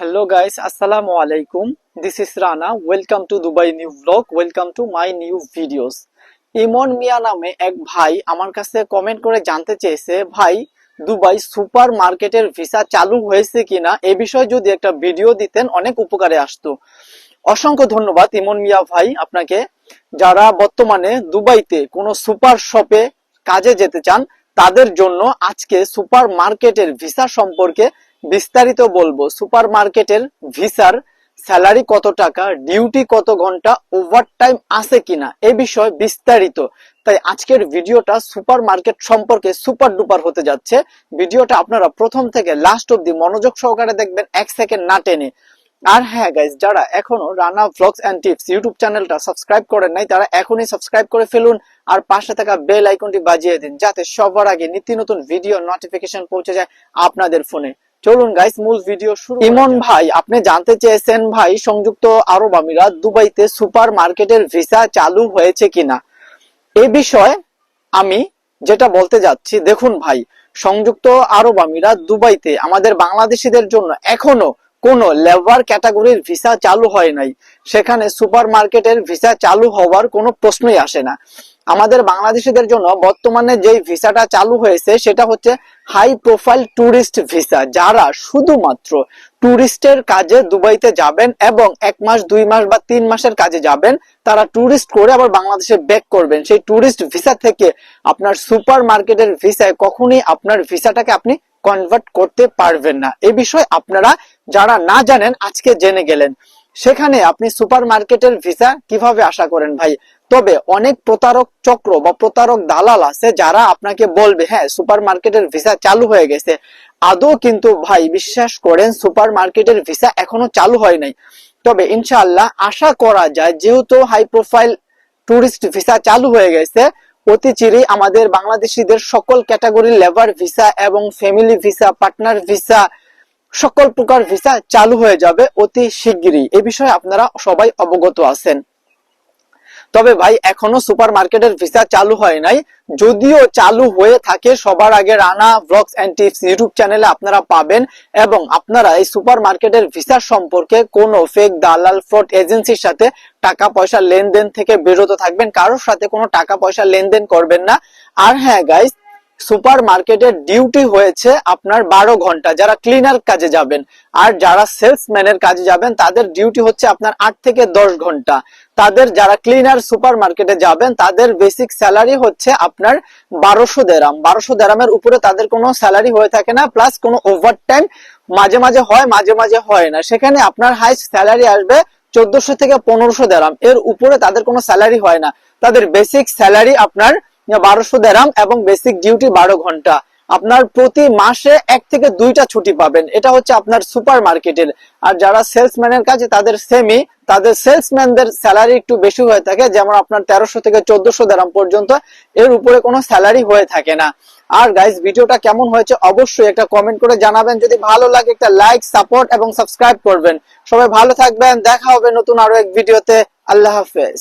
Hello guys, Assalamu alaikum. This is Rana. Welcome to Dubai new Vlog. Welcome to my new videos Emon Miah নামে এক ভাই আমার কাছে comment করে জানতে চেয়েছে ভাই দুবাই সুপার মার্কেটের ভিসা চালু হয়েছে কিনা এ বিষয়ে যদি একটা ভিডিও দিতেন অনেক উপকারে আসতো অসংখ্য ধন্যবাদ ইমন মিয়া ভাই আপনাকে যারা বর্তমানে দুবাইতে কোনো সুপার শপে কাজে যেতে চান তাদের জন্য আজকে সুপার মার্কেটের ভিসা সম্পর্কে বিস্তারিত বলব সুপার মার্কেটের ভিসার স্যালারি কত টাকা, ডিউটি কত ঘণ্টা ওভার টাইম আছে কিনা, এ বিষয়ে বিস্তারিত। তাই আজকের ভিডিওটা সুপার মার্কেট সম্পর্কে সুপার ডুপার হতে যাচ্ছে। ভিডিওটা আপনারা প্রথম থেকে লাস্ট অব্দি মনোযোগ সহকারে দেখবেন, এক সেকেন্ড না টেনে। আর হ্যাঁ গাইজ যারা এখনও Rana vlogs and tips YouTube চ্যানেলটা সাবস্ক্রাইব করেন নাই, তারা এখনই সাবস্ক্রাইব করে ফেলুন আর পাশে থাকা বেল আইকনটি বাজিয়ে দিন, যাতে সবার আগে নিত্য নতুন ভিডিও নোটিফিকেশন পৌঁছে যায় আপনাদের ফোনে চলুন গাইস মূল ভিডিও শুরু ইমন ভাই, আপনি জানতে চেয়েছেন ভাই, সংযুক্ত আরব আমিরাত দুবাইতে সুপার মার্কেটের ভিসা চালু হয়েছে কিনা? এ বিষয়ে আমি যেটা বলতে যাচ্ছি, দেখুন ভাই, সংযুক্ত আরব আমিরাত দুবাইতে আমাদের বাংলাদেশিদের জন্য এখনও কোন লেবার ক্যাটাগরির ভিসা চালু হয় নাই। সেখানে সুপার মার্কেটের ভিসা চালু হওয়ার কোনো প্রশ্নই আসে না। আমাদের বাংলাদেশিদের জন্য বর্তমানে যেই ভিসাটা চালু হয়েছে, সেটা হচ্ছে হাই প্রোফাইল ট্যুরিস্ট ভিসা, যারা শুধুমাত্র ট্যুরিস্টের কাজে দুবাইতে যাবেন এবং এক মাস, দুই মাস বা তিন মাসের কাজে যাবেন, তারা ট্যুরিস্ট করে আবার বাংলাদেশে ব্যাক করবেন। সেই ট্যুরিস্ট ভিসা থেকে আপনার সুপার মার্কেটের ভিসায় কখনই আপনার ভিসাটাকে আপনি কনভার্ট করতে পারবেন না। এ বিষয়ে আপনারা যারা না জানেন, আজকে জেনে গেলেন। সেখানে আপনি সুপার মার্কেটের ভিসা কীভাবে আশা করেন ভাই? তবে অনেক প্রতারক চক্র বা প্রতারক দালাল আছে যারা আপনাকে বলবে হ্যাঁ সুপার মার্কেটের ভিসা চালু হয়ে গেছে। আদৌ কিন্তু ভাই বিশ্বাস করেন সুপার মার্কেটের ভিসা এখনও চালু হয় নাই। তবে ইনশাআল্লাহ আশা করা যায়, যেহেতু হাই প্রোফাইল টুরিস্ট ভিসা চালু হয়ে গেছে, অতি চিরেই আমাদের বাংলাদেশিদের সকল ক্যাটাগরি লেবার ভিসা এবং ফ্যামিলি ভিসা, পার্টনার ভিসা সকল প্রকার ভিসা চালু হয়ে যাবে অতি শিগগিরই। এ বিষয়ে আপনারা সবাই অবগত আছেন। তবে ভাই, এখনও সুপার মার্কেটের ভিসা চালু হয় নাই। যদিও চালু হয়ে থাকে, সবার আগে Rana blogs and tips YouTube চ্যানেলে আপনারা পাবেন এবং আপনারা এই সুপার মার্কেটের ভিসা সম্পর্কে কোনো ফেক দালাল ফ্রড এজেন্সির সাথে টাকা পয়সা লেনদেন থেকে বিরত থাকবেন। কারোর সাথে কোনো টাকা পয়সা লেনদেন করবেন না। আর হ্যাঁ গাইস সুপার মার্কেটের ডিউটি হয়েছে আপনার বারো ঘণ্টা, যারা ক্লিনার কাজে যাবেন আর যারা সেলসম্যানের কাজে যাবেন, তাদের ডিউটি হচ্ছে আপনার আট থেকে দশ ঘণ্টা। তাদের যারা ক্লিনার সুপার মার্কেটে যাবেন, তাদের বেসিক স্যালারি হচ্ছে আপনার বারোশো দেরাম। বারোশো দেরামের উপরে তাদের কোনো স্যালারি হয়ে থাকে না, প্লাস কোনো ওভার টাইম মাঝে মাঝে হয়, মাঝে মাঝে হয় না। সেখানে আপনার হাইস্ট স্যালারি আসবে চোদ্দশো থেকে পনেরোশো দেরাম। এর উপরে তাদের কোনো স্যালারি হয় না। তাদের বেসিক স্যালারি আপনার বারোশো দেরাম এবং বেসিক ডিউটি বারো ঘণ্টা। আপনার প্রতি মাসে এক থেকে দুইটা ছুটি পাবেন। এটা হচ্ছে আপনার সুপার মার্কেটের আর যারা সেলসম্যানের কাজে, তাদের সেমি তাদের সেলসম্যানদের স্যালারি একটু বেশি হয়ে থাকে, যেমন আপনার তেরোশো থেকে চোদ্দশো দেরাম পর্যন্ত। এর উপরে কোনো স্যালারি হয়ে থাকে না। আর গাইজ ভিডিওটা কেমন হয়েছে অবশ্যই একটা কমেন্ট করে জানাবেন। যদি ভালো লাগে একটা লাইক সাপোর্ট এবং সাবস্ক্রাইব করবেন। সবাই ভালো থাকবেন। দেখা হবে নতুন আরও এক ভিডিওতে আল্লাহ হাফেজ।